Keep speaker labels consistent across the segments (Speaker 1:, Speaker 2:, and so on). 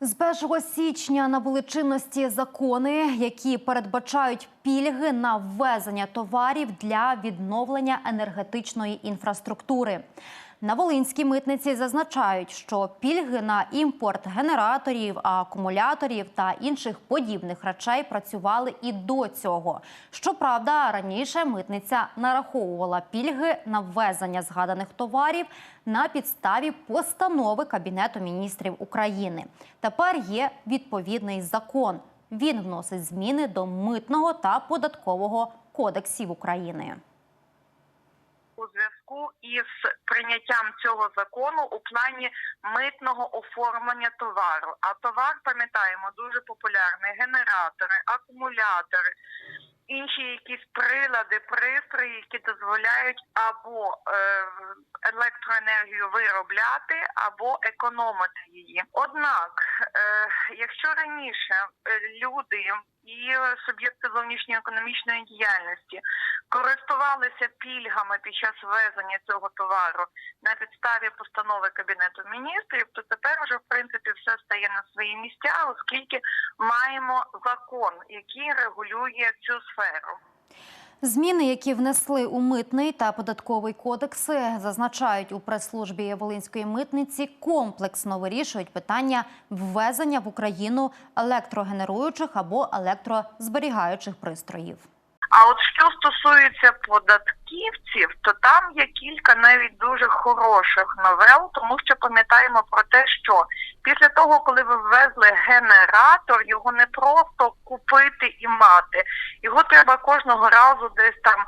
Speaker 1: З 1 січня набули чинності закони, які передбачають пільги на ввезення товарів для відновлення енергетичної інфраструктури. На Волинській митниці зазначають, що пільги на імпорт генераторів, акумуляторів та інших подібних речей працювали і до цього. Щоправда, раніше митниця нараховувала пільги на ввезення згаданих товарів на підставі постанови Кабінету міністрів України. Тепер є відповідний закон. Він вносить зміни до митного та податкового кодексів України.
Speaker 2: Зв'язку із прийняттям цього закону у плані митного оформлення товару. А товар, пам'ятаємо, дуже популярний: генератори, акумулятори, інші якісь прилади, пристрої, які дозволяють або е, електроенергію виробляти, або економити її. Однак, е, якщо раніше е, люди і суб'єкти зовнішньої економічної діяльності користувалися пільгами під час ввезення цього товару на підставі постанови кабінету міністрів, то тепер вже в принципі все стає на свої місця, оскільки маємо закон, який регулює цю сферу.
Speaker 1: Зміни, які внесли у митний та податковий кодекси, зазначають у прес-службі Волинської митниці, комплексно вирішують питання ввезення в Україну електрогенеруючих або електрозберігаючих пристроїв.
Speaker 2: А от що стосується податківців, то там є кілька навіть дуже хороших новел, тому що пам'ятаємо про те, що після того, коли ви ввезли генератор, його не просто купити і мати, його треба кожного разу десь там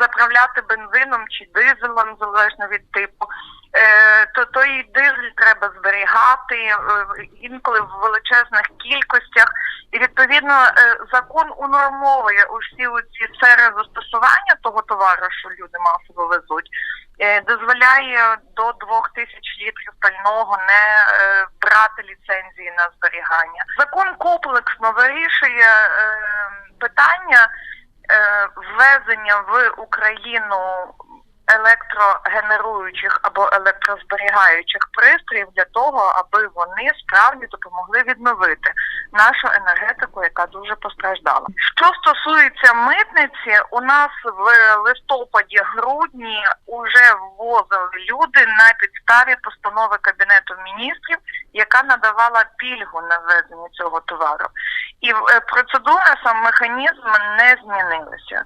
Speaker 2: заправляти бензином чи дизелем, залежно від типу. Е, то той дизель треба зберігати е, інколи в величезних кількостях. І відповідно е, закон унормовує усі ці сфери застосування того товару, що люди масово везуть, дозволяє до двох тисяч літрів пального не брати ліцензії на зберігання. Закон комплексно вирішує питання ввезення в Україну електрогенеруючих або електрозберігаючих пристроїв для того, аби вони справді допомогли відновити нашу енергетику, яка дуже постраждала. Що стосується митниці, у нас в листопаді-грудні вже ввозили люди на підставі постанови кабінету міністрів, яка надавала пільгу на ввезення цього товару, і е, процедура сам механізм не змінилися.